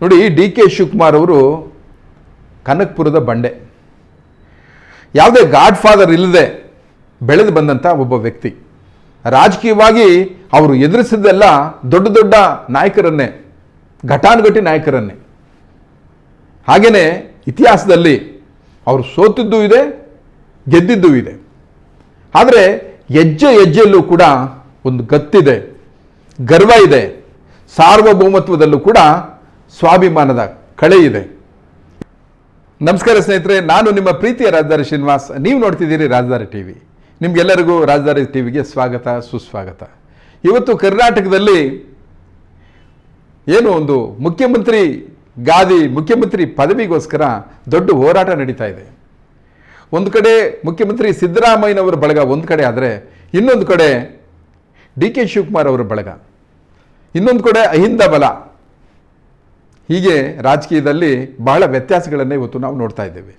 ನೋಡಿ D K Shivakumar ಅವರು ಕನಕ್ಪುರದ ಬಂಡೆ. ಯಾವುದೇ ಗಾಡ್ ಫಾದರ್ ಇಲ್ಲದೆ ಬೆಳೆದು ಬಂದಂಥ ಒಬ್ಬ ವ್ಯಕ್ತಿ. ರಾಜಕೀಯವಾಗಿ ಅವರು ಎದುರಿಸಿದ್ದೆಲ್ಲ ದೊಡ್ಡ ದೊಡ್ಡ ನಾಯಕರನ್ನೇ, ಘಟಾನುಘಟಿ ನಾಯಕರನ್ನೇ. ಹಾಗೆಯೇ ಇತಿಹಾಸದಲ್ಲಿ ಅವರು ಸೋತಿದ್ದೂ ಇದೆ, ಗೆದ್ದಿದ್ದೂ ಇದೆ. ಆದರೆ ಹೆಜ್ಜೆ ಹೆಜ್ಜೆಯಲ್ಲೂ ಕೂಡ ಒಂದು ಗತ್ತಿದೆ, ಗರ್ವ ಇದೆ. ಸಾರ್ವಭೌಮತ್ವದಲ್ಲೂ ಕೂಡ ಸ್ವಾಭಿಮಾನದ ಕಳೆ ಇದೆ. ನಮಸ್ಕಾರ ಸ್ನೇಹಿತರೆ, ನಾನು ನಿಮ್ಮ ಪ್ರೀತಿಯ ರಾಜಧಾರಿ ಶ್ರೀನಿವಾಸ್. ನೀವು ನೋಡ್ತಿದ್ದೀರಿ ರಾಜಧಾರಿ ಟಿ ವಿ. ನಿಮಗೆಲ್ಲರಿಗೂ ರಾಜಧಾರಿ ಟಿ ವಿಗೆ ಸ್ವಾಗತ, ಸುಸ್ವಾಗತ. ಇವತ್ತು ಕರ್ನಾಟಕದಲ್ಲಿ ಏನು ಒಂದು ಮುಖ್ಯಮಂತ್ರಿ ಗಾದಿ, ಮುಖ್ಯಮಂತ್ರಿ ಪದವಿಗೋಸ್ಕರ ದೊಡ್ಡ ಹೋರಾಟ ನಡೀತಾ ಇದೆ. ಒಂದು ಕಡೆ ಮುಖ್ಯಮಂತ್ರಿ ಸಿದ್ದರಾಮಯ್ಯನವರ ಬಳಗ, ಒಂದು ಕಡೆ ಆದರೆ ಇನ್ನೊಂದು ಕಡೆ ಡಿ ಕೆ ಶಿವಕುಮಾರ್ ಅವರ ಬಳಗ. ಇನ್ನೊಂದು ಕಡೆ ಅಹಿಂದ ಬಲ. ಹೀಗೆ ರಾಜಕೀಯದಲ್ಲಿ ಬಹಳ ವ್ಯತ್ಯಾಸಗಳನ್ನು ಇವತ್ತು ನಾವು ನೋಡ್ತಾ ಇದ್ದೇವೆ.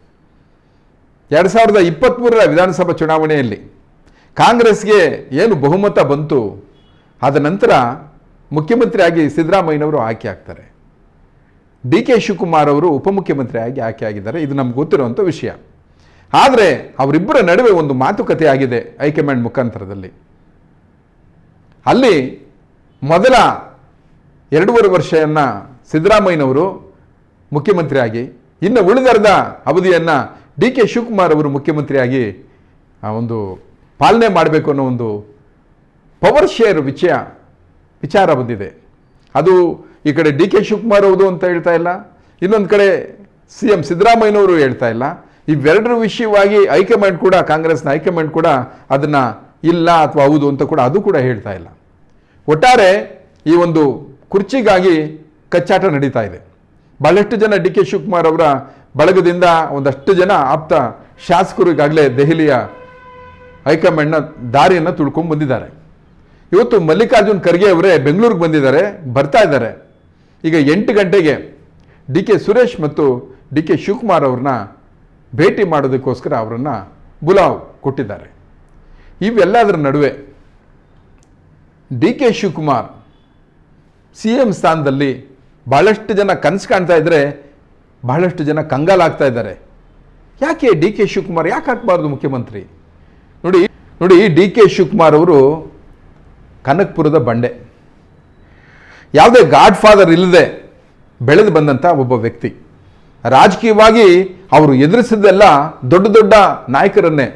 ಎರಡು ಸಾವಿರದ ಇಪ್ಪತ್ತ್ಮೂರರ ವಿಧಾನಸಭಾ ಚುನಾವಣೆಯಲ್ಲಿ ಕಾಂಗ್ರೆಸ್ಗೆ ಏನು ಬಹುಮತ ಬಂತು, ಆದ ನಂತರ ಮುಖ್ಯಮಂತ್ರಿಯಾಗಿ ಸಿದ್ದರಾಮಯ್ಯನವರು ಆಯ್ಕೆ ಆಗ್ತಾರೆ. ಡಿ ಕೆ ಶಿವಕುಮಾರ್ ಅವರು ಉಪಮುಖ್ಯಮಂತ್ರಿಯಾಗಿ ಆಯ್ಕೆ ಆಗಿದ್ದಾರೆ, ಇದು ನಮ್ಗೆ ಗೊತ್ತಿರುವಂಥ ವಿಷಯ. ಆದರೆ ಅವರಿಬ್ಬರ ನಡುವೆ ಒಂದು ಮಾತುಕತೆ ಆಗಿದೆ ಹೈಕಮಾಂಡ್ ಮುಖಾಂತರದಲ್ಲಿ. ಅಲ್ಲಿ ಮೊದಲ ಎರಡೂವರೆ ವರ್ಷವನ್ನು ಸಿದ್ದರಾಮಯ್ಯನವರು ಮುಖ್ಯಮಂತ್ರಿಯಾಗಿ, ಇನ್ನು ಉಳಿದರ್ಧ ಅವಧಿಯನ್ನು ಡಿ ಕೆ ಶಿವಕುಮಾರ್ ಅವರು ಮುಖ್ಯಮಂತ್ರಿಯಾಗಿ, ಆ, ಒಂದು ಪಾಲನೆ ಮಾಡಬೇಕು ಅನ್ನೋ ಒಂದು ಪವರ್ ಶೇರ್ ವಿಷಯ ವಿಚಾರ ಬಂದಿದೆ. ಅದು ಈ ಕಡೆ ಡಿ ಕೆ ಶಿವಕುಮಾರ್ ಹೌದು ಅಂತ ಹೇಳ್ತಾ ಇಲ್ಲ. ಇನ್ನೊಂದು ಕಡೆ ಸಿ ಎಂ ಸಿದ್ದರಾಮಯ್ಯನವರು ಹೇಳ್ತಾ ಇಲ್ಲ. ಇವೆರಡರ ವಿಷಯವಾಗಿ ಹೈಕಮಾಂಡ್ ಕೂಡ, ಕಾಂಗ್ರೆಸ್ನ ಹೈಕಮಾಂಡ್ ಕೂಡ ಅದನ್ನು ಇಲ್ಲ ಅಥವಾ ಹೌದು ಅಂತ ಕೂಡ ಅದು ಕೂಡ ಹೇಳ್ತಾ ಇಲ್ಲ. ಒಟ್ಟಾರೆ ಈ ಒಂದು ಕುರ್ಚಿಗಾಗಿ ಕಚ್ಚಾಟ ನಡೀತಾ ಇದೆ. ಬಹಳಷ್ಟು ಜನ ಡಿ ಕೆ ಶಿವಕುಮಾರ್ ಅವರ ಬಳಗದಿಂದ ಒಂದಷ್ಟು ಜನ ಆಪ್ತ ಶಾಸಕರು ಈಗಾಗಲೇ ದೆಹಲಿಯ ಹೈಕಮಾಂಡ್ನ ದಾರಿಯನ್ನು ತುಳ್ಕೊಂಡು ಬಂದಿದ್ದಾರೆ. ಇವತ್ತು ಮಲ್ಲಿಕಾರ್ಜುನ್ ಖರ್ಗೆ ಅವರೇ ಬೆಂಗಳೂರಿಗೆ ಬಂದಿದ್ದಾರೆ, ಬರ್ತಾ ಇದ್ದಾರೆ. ಈಗ ಎಂಟು ಗಂಟೆಗೆ ಡಿ ಕೆ ಸುರೇಶ್ ಮತ್ತು ಡಿ ಕೆ ಶಿವಕುಮಾರ್ ಅವ್ರನ್ನ ಭೇಟಿ ಮಾಡೋದಕ್ಕೋಸ್ಕರ ಅವರನ್ನು ಬುಲಾವ್ ಕೊಟ್ಟಿದ್ದಾರೆ. ಇವೆಲ್ಲದರ ನಡುವೆ D K Shivakumar C M ಸ್ಥಾನದಲ್ಲಿ ಭಾಳಷ್ಟು ಜನ ಕನಸು ಕಾಣ್ತಾ ಇದ್ದರೆ ಬಹಳಷ್ಟು ಜನ ಕಂಗಾಲಾಗ್ತಾ ಇದ್ದಾರೆ. ಯಾಕೆ ಡಿ ಕೆ ಶಿವಕುಮಾರ್ ಯಾಕೆ ಹಾಕಬಾರ್ದು ಮುಖ್ಯಮಂತ್ರಿ? ನೋಡಿ ನೋಡಿ, ಡಿ ಕೆ ಶಿವಕುಮಾರ್ ಅವರು ಕನಕ್ಪುರದ ಬಂಡೆ. ಯಾವುದೇ ಗಾಡ್ ಫಾದರ್ ಇಲ್ಲದೆ ಬೆಳೆದು ಬಂದಂಥ ಒಬ್ಬ ವ್ಯಕ್ತಿ. ರಾಜಕೀಯವಾಗಿ ಅವರು ಎದುರಿಸಿದ್ದೆಲ್ಲ ದೊಡ್ಡ ದೊಡ್ಡ ನಾಯಕರನ್ನೇ,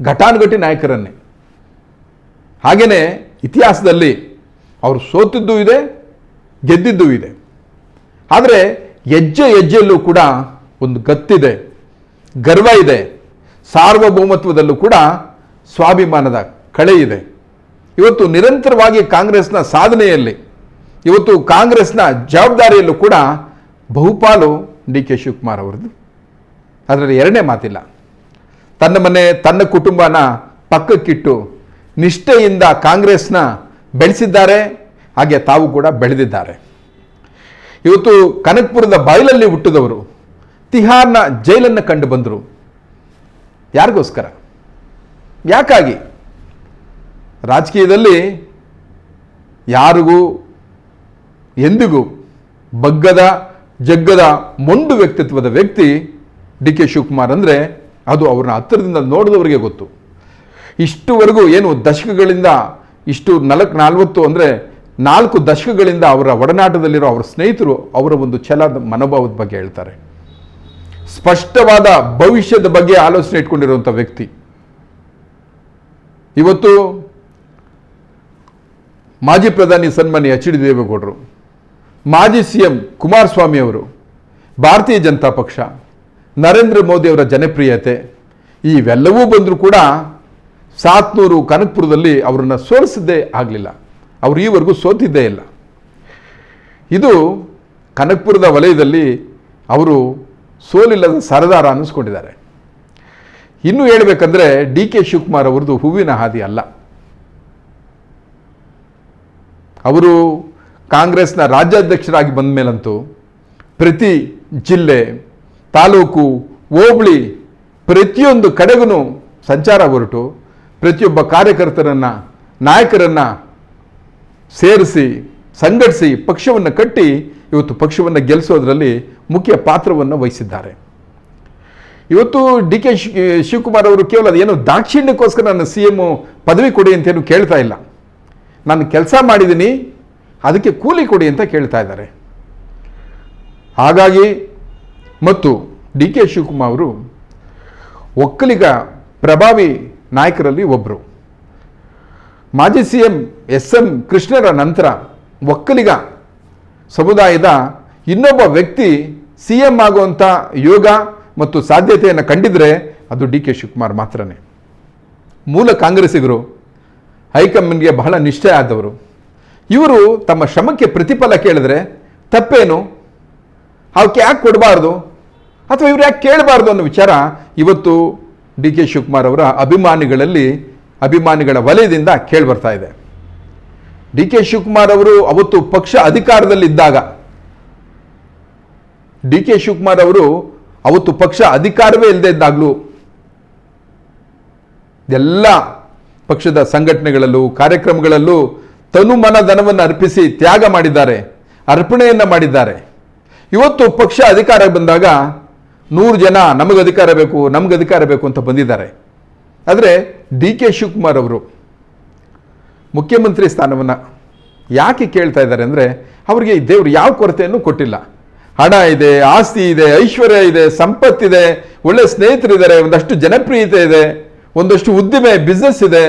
ಘಟಾನುಘಟಿ ನಾಯಕರನ್ನೇ. ಹಾಗೆಯೇ ಇತಿಹಾಸದಲ್ಲಿ ಅವರು ಸೋತಿದ್ದೂ ಇದೆ, ಗೆದ್ದಿದ್ದೂ ಇದೆ. ಆದರೆ ಹೆಜ್ಜೆ ಹೆಜ್ಜೆಯಲ್ಲೂ ಕೂಡ ಒಂದು ಗತ್ತಿದೆ, ಗರ್ವ ಇದೆ. ಸಾರ್ವಭೌಮತ್ವದಲ್ಲೂ ಕೂಡ ಸ್ವಾಭಿಮಾನದ ಕಳೆ ಇದೆ. ಇವತ್ತು ನಿರಂತರವಾಗಿ ಕಾಂಗ್ರೆಸ್ನ ಸಾಧನೆಯಲ್ಲಿ, ಇವತ್ತು ಕಾಂಗ್ರೆಸ್ನ ಜವಾಬ್ದಾರಿಯಲ್ಲೂ ಕೂಡ ಬಹುಪಾಲು ಡಿ ಕೆ ಶಿವಕುಮಾರ್ ಅವರದ್ದು. ಅದರಲ್ಲಿ ಎರಡನೇ ಮಾತಿಲ್ಲ. ತನ್ನ ಮನೆ, ತನ್ನ ಕುಟುಂಬನ ಪಕ್ಕಕ್ಕಿಟ್ಟು ನಿಷ್ಠೆಯಿಂದ ಕಾಂಗ್ರೆಸ್ನ ಬೆಳೆಸಿದ್ದಾರೆ, ಹಾಗೆ ತಾವು ಕೂಡ ಬೆಳೆದಿದ್ದಾರೆ. ಇವತ್ತು ಕನಕ್ಪುರದ ಬಯಲಲ್ಲಿ ಹುಟ್ಟಿದವರು ತಿಹಾರ್ನ ಜೈಲನ್ನು ಕಂಡು ಬಂದರು. ಯಾರಿಗೋಸ್ಕರ? ಯಾಕಾಗಿ? ರಾಜಕೀಯದಲ್ಲಿ ಯಾರಿಗೂ, ಎಂದಿಗೂ ಬಗ್ಗದ, ಜಗ್ಗದ ಮೊಂಡು ವ್ಯಕ್ತಿತ್ವದ ವ್ಯಕ್ತಿ ಡಿ ಕೆ ಶಿವಕುಮಾರ್ ಅಂದರೆ ಅದು ಅವ್ರನ್ನ ಹತ್ತಿರದಿಂದ ನೋಡಿದವರಿಗೆ ಗೊತ್ತು. ಇಷ್ಟುವರೆಗೂ ಏನು ದಶಕಗಳಿಂದ ಇಷ್ಟು ನಾಲ್ಕು ನಲ್ವತ್ತು ಅಂದರೆ ನಾಲ್ಕು ದಶಕಗಳಿಂದ ಅವರ ಒಡನಾಟದಲ್ಲಿರೋ ಅವರ ಸ್ನೇಹಿತರು ಅವರ ಒಂದು ಛಲದ ಮನೋಭಾವದ ಬಗ್ಗೆ ಹೇಳ್ತಾರೆ. ಸ್ಪಷ್ಟವಾದ ಭವಿಷ್ಯದ ಬಗ್ಗೆ ಆಲೋಚನೆ ಇಟ್ಕೊಂಡಿರುವಂಥ ವ್ಯಕ್ತಿ. ಇವತ್ತು ಮಾಜಿ ಪ್ರಧಾನಿ ಸನ್ಮಾನ್ಯ ಎಚ್ ಡಿ ದೇವೇಗೌಡರು, ಮಾಜಿ ಸಿ ಎಂ ಕುಮಾರಸ್ವಾಮಿ ಅವರು, ಭಾರತೀಯ ಜನತಾ ಪಕ್ಷ, ನರೇಂದ್ರ ಮೋದಿ ಅವರ ಜನಪ್ರಿಯತೆ, ಇವೆಲ್ಲವೂ ಬಂದರೂ ಕೂಡ ಸಾತ್ನೂರು ಕನಕಪುರದಲ್ಲಿ ಅವರನ್ನು ಸೋಲಿಸದೇ ಆಗಲಿಲ್ಲ. ಅವರು ಈವರೆಗೂ ಸೋತಿದ್ದೇ ಇಲ್ಲ. ಇದು ಕನಕ್ಪುರದ ವಲಯದಲ್ಲಿ ಅವರು ಸೋಲಿಲ್ಲದ ಸರದಾರ ಅನ್ನಿಸ್ಕೊಂಡಿದ್ದಾರೆ. ಇನ್ನು ಹೇಳಬೇಕಂದ್ರೆ ಡಿ ಕೆ ಶಿವಕುಮಾರ್ ಅವ್ರದ್ದು ಹೂವಿನ ಹಾದಿ ಅಲ್ಲ. ಅವರು ಕಾಂಗ್ರೆಸ್ನ ರಾಜ್ಯಾಧ್ಯಕ್ಷರಾಗಿ ಬಂದ ಮೇಲಂತೂ ಪ್ರತಿ ಜಿಲ್ಲೆ, ತಾಲೂಕು, ಹೋಬಳಿ ಪ್ರತಿಯೊಂದು ಕಡೆಗೂ ಸಂಚಾರ ಹೊರಟು. ಪ್ರತಿಯೊಬ್ಬ ಕಾರ್ಯಕರ್ತರನ್ನು ನಾಯಕರನ್ನು ಸೇರಿಸಿ, ಸಂಘಟಿಸಿ, ಪಕ್ಷವನ್ನು ಕಟ್ಟಿ ಇವತ್ತು ಪಕ್ಷವನ್ನು ಗೆಲ್ಲಿಸೋದ್ರಲ್ಲಿ ಮುಖ್ಯ ಪಾತ್ರವನ್ನು ವಹಿಸಿದ್ದಾರೆ. ಇವತ್ತು ಡಿ ಕೆ ಶಿವಕುಮಾರ್ ಅವರು ಕೇವಲ ಏನು ದಾಕ್ಷಿಣ್ಯಕ್ಕೋಸ್ಕರ ನನ್ನ ಸಿ ಎಂ ಪದವಿ ಕೊಡಿ ಅಂತೇನು ಕೇಳ್ತಾ ಇಲ್ಲ. ನಾನು ಕೆಲಸ ಮಾಡಿದ್ದೀನಿ, ಅದಕ್ಕೆ ಕೂಲಿ ಕೊಡಿ ಅಂತ ಕೇಳ್ತಾ ಇದ್ದಾರೆ. ಹಾಗಾಗಿ ಮತ್ತು ಡಿ ಕೆ ಶಿವಕುಮಾರ್ ಅವರು ಒಕ್ಕಲಿಗ ಪ್ರಭಾವಿ ನಾಯಕರಲ್ಲಿ ಒಬ್ಬರು ಮಾಜಿ ಸಿ ಎಂ ಎಸ್ ಎಂ ಕೃಷ್ಣರ ನಂತರ ಒಕ್ಕಲಿಗ ಸಮುದಾಯದ ಇನ್ನೊಬ್ಬ ವ್ಯಕ್ತಿ ಸಿ ಎಂ ಆಗುವಂಥ ಯೋಗ ಮತ್ತು ಸಾಧ್ಯತೆಯನ್ನು ಕಂಡಿದ್ರೆ ಅದು ಡಿ ಕೆ ಶಿವಕುಮಾರ್ ಮಾತ್ರನೇ. ಮೂಲ ಕಾಂಗ್ರೆಸ್ಸಿಗರು ಹೈಕಮಾಂಡ್ಗೆ ಬಹಳ ನಿಷ್ಠೆ ಆದವರು. ಇವರು ತಮ್ಮ ಶ್ರಮಕ್ಕೆ ಪ್ರತಿಫಲ ಕೇಳಿದ್ರೆ ತಪ್ಪೇನು? ಅವಕ್ಕೆ ಯಾಕೆ ಕೊಡಬಾರ್ದು? ಅಥವಾ ಇವ್ರು ಯಾಕೆ ಕೇಳಬಾರ್ದು ಅನ್ನೋ ವಿಚಾರ ಇವತ್ತು ಡಿ ಕೆ ಶಿವಕುಮಾರ್ ಅವರ ಅಭಿಮಾನಿಗಳಲ್ಲಿ ಅಭಿಮಾನಿಗಳ ವಲಯದಿಂದ ಕೇಳಿಬರ್ತಾ ಇದೆ. ಡಿ ಕೆ ಶಿವಕುಮಾರ್ ಅವರು ಅವತ್ತು ಪಕ್ಷ ಅಧಿಕಾರದಲ್ಲಿದ್ದಾಗ ಡಿ ಕೆ ಶಿವಕುಮಾರ್ ಅವರು ಅವತ್ತು ಪಕ್ಷ ಅಧಿಕಾರವೇ ಇಲ್ಲದೆ ಇದ್ದಾಗಲೂ, ಎಲ್ಲ ಪಕ್ಷದ ಸಂಘಟನೆಗಳಲ್ಲೂ, ಕಾರ್ಯಕ್ರಮಗಳಲ್ಲೂ ತನು ಮನ ಧನವನ್ನು ಅರ್ಪಿಸಿ ತ್ಯಾಗ ಮಾಡಿದ್ದಾರೆ, ಅರ್ಪಣೆಯನ್ನು ಮಾಡಿದ್ದಾರೆ. ಇವತ್ತು ಪಕ್ಷ ಅಧಿಕಾರ ಬಂದಾಗ ನೂರು ಜನ ನಮಗೆ ಅಧಿಕಾರ ಬೇಕು, ನಮ್ಗೆ ಅಧಿಕಾರ ಬೇಕು ಅಂತ ಬಂದಿದ್ದಾರೆ. ಆದರೆ ಡಿ ಕೆ ಶಿವಕುಮಾರ್ ಅವರು ಮುಖ್ಯಮಂತ್ರಿ ಸ್ಥಾನವನ್ನು ಯಾಕೆ ಕೇಳ್ತಾ ಇದ್ದಾರೆ ಅಂದರೆ ಅವರಿಗೆ ದೇವರು ಯಾವ ಕೊರತೆಯನ್ನು ಕೊಟ್ಟಿಲ್ಲ. ಹಣ ಇದೆ, ಆಸ್ತಿ ಇದೆ, ಐಶ್ವರ್ಯ ಇದೆ, ಸಂಪತ್ತಿದೆ, ಒಳ್ಳೆ ಸ್ನೇಹಿತರಿದ್ದಾರೆ, ಒಂದಷ್ಟು ಜನಪ್ರಿಯತೆ ಇದೆ, ಒಂದಷ್ಟು ಉದ್ದಿಮೆ ಬಿಸ್ನೆಸ್ ಇದೆ,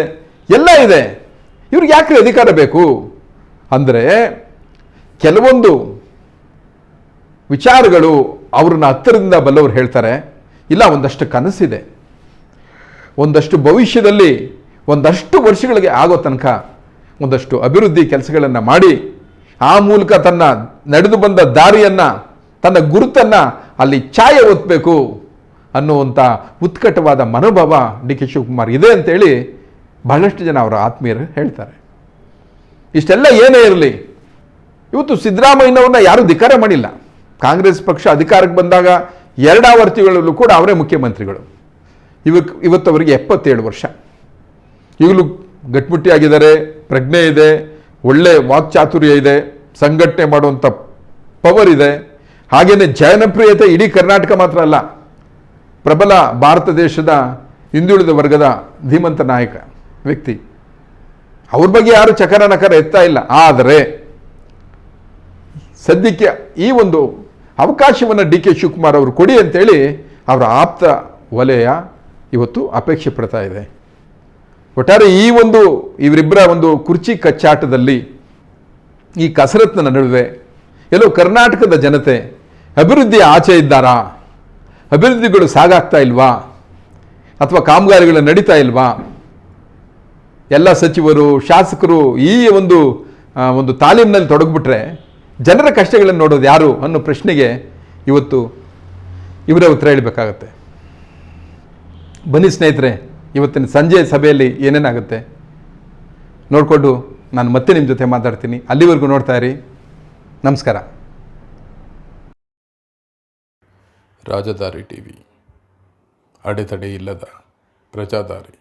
ಎಲ್ಲ ಇದೆ. ಇವ್ರಿಗೆ ಯಾಕೆ ಅಧಿಕಾರ ಬೇಕು? ಅಂದರೆ ಕೆಲವೊಂದು ವಿಚಾರಗಳು ಅವ್ರನ್ನ ಹತ್ತಿರದಿಂದ ಬಲ್ಲವರು ಹೇಳ್ತಾರೆ, ಇಲ್ಲ ಒಂದಷ್ಟು ಕನಸಿದೆ. ಒಂದಷ್ಟು ಭವಿಷ್ಯದಲ್ಲಿ, ಒಂದಷ್ಟು ವರ್ಷಗಳಿಗೆ ಆಗೋ ತನಕ ಒಂದಷ್ಟು ಅಭಿವೃದ್ಧಿ ಕೆಲಸಗಳನ್ನು ಮಾಡಿ, ಆ ಮೂಲಕ ತನ್ನ ನಡೆದು ಬಂದ ದಾರಿಯನ್ನು, ತನ್ನ ಗುರುತನ್ನು ಅಲ್ಲಿ ಛಾಯೆ ಒತ್ತಬೇಕು ಅನ್ನುವಂಥ ಉತ್ಕಟವಾದ ಮನೋಭಾವ ಡಿ ಕೆ ಶಿವಕುಮಾರ್ ಇದೆ ಅಂತೇಳಿ ಬಹಳಷ್ಟು ಜನ ಅವರ ಆತ್ಮೀಯರು ಹೇಳ್ತಾರೆ. ಇಷ್ಟೆಲ್ಲ ಏನೇ ಇರಲಿ, ಇವತ್ತು ಸಿದ್ದರಾಮಯ್ಯನವ್ರನ್ನ ಯಾರೂ ಧಿಕಾರ ಮಾಡಿಲ್ಲ. ಕಾಂಗ್ರೆಸ್ ಪಕ್ಷ ಅಧಿಕಾರಕ್ಕೆ ಬಂದಾಗ ಎರಡಾವರ್ತಿಗಳಲ್ಲೂ ಕೂಡ ಅವರೇ ಮುಖ್ಯಮಂತ್ರಿಗಳು. ಇವಕ್ ಇವತ್ತು ಅವರಿಗೆ ಎಪ್ಪತ್ತೇಳು ವರ್ಷ. ಈಗಲೂ ಗಟ್ಟಿಮುಟ್ಟಿಯಾಗಿದ್ದಾರೆ ಪ್ರಜ್ಞೆ ಇದೆ, ಒಳ್ಳೆ ವಾಕ್ಚಾತುರ್ಯ ಇದೆ, ಸಂಘಟನೆ ಮಾಡುವಂಥ ಪವರ್ ಇದೆ. ಹಾಗೆಯೇ ಜನಪ್ರಿಯತೆ ಇಡೀ ಕರ್ನಾಟಕ ಮಾತ್ರ ಅಲ್ಲ, ಪ್ರಬಲ ಭಾರತ ದೇಶದ ಹಿಂದುಳಿದ ವರ್ಗದ ಧೀಮಂತ ನಾಯಕ ವ್ಯಕ್ತಿ. ಅವ್ರ ಬಗ್ಗೆ ಯಾರು ಚಕರ ನಕರ ಎತ್ತಾ ಇಲ್ಲ. ಆದರೆ ಸದ್ಯಕ್ಕೆ ಈ ಒಂದು ಅವಕಾಶವನ್ನು ಡಿ ಕೆ ಶಿವಕುಮಾರ್ ಅವರು ಕೊಡಿ ಅಂತೇಳಿ ಅವರ ಆಪ್ತ ವಲಯ ಇವತ್ತು ಅಪೇಕ್ಷೆ ಪಡ್ತಾ ಇದೆ. ಒಟ್ಟಾರೆ ಈ ಒಂದು, ಇವರಿಬ್ಬರ ಒಂದು ಕುರ್ಚಿ ಕಚ್ಚಾಟದಲ್ಲಿ ಈ ಕಸರತ್ತಿನ ನಡುವೆ ಎಲ್ಲೋ ಕರ್ನಾಟಕದ ಜನತೆ, ಅಭಿವೃದ್ಧಿ ಆಚೆ ಇದ್ದಾರಾ? ಅಭಿವೃದ್ಧಿಗಳು ಸಾಗಾಗ್ತಾ ಇಲ್ವಾ? ಅಥವಾ ಕಾಮಗಾರಿಗಳು ನಡೀತಾ ಇಲ್ವಾ? ಎಲ್ಲ ಸಚಿವರು, ಶಾಸಕರು ಈ ಒಂದು ಒಂದು ತಾಲೀಮಿನಲ್ಲಿ ತೊಡಗಿಬಿಟ್ರೆ ಜನರ ಕಷ್ಟಗಳನ್ನು ನೋಡೋದು ಯಾರು ಅನ್ನೋ ಪ್ರಶ್ನೆಗೆ ಇವತ್ತು ಇವರ ಉತ್ತರ ಹೇಳಬೇಕಾಗತ್ತೆ. ಬನ್ನಿ ಸ್ನೇಹಿತರೆ, ಇವತ್ತಿನ ಸಂಜೆ ಸಭೆಯಲ್ಲಿ ಏನೇನಾಗುತ್ತೆ? ನೋಡಿಕೊಂಡು ನಾನು ಮತ್ತೆ ನಿಮ್ಮ ಜೊತೆ ಮಾತಾಡ್ತೀನಿ. ಅಲ್ಲಿವರೆಗೂ ನೋಡ್ತಾ ಇರಿ. ನಮಸ್ಕಾರ. ರಾಜಧಾರಿ ಟಿ ವಿ ಅಡೆತಡೆ ಇಲ್ಲದ ಪ್ರಜಾದಾರಿ.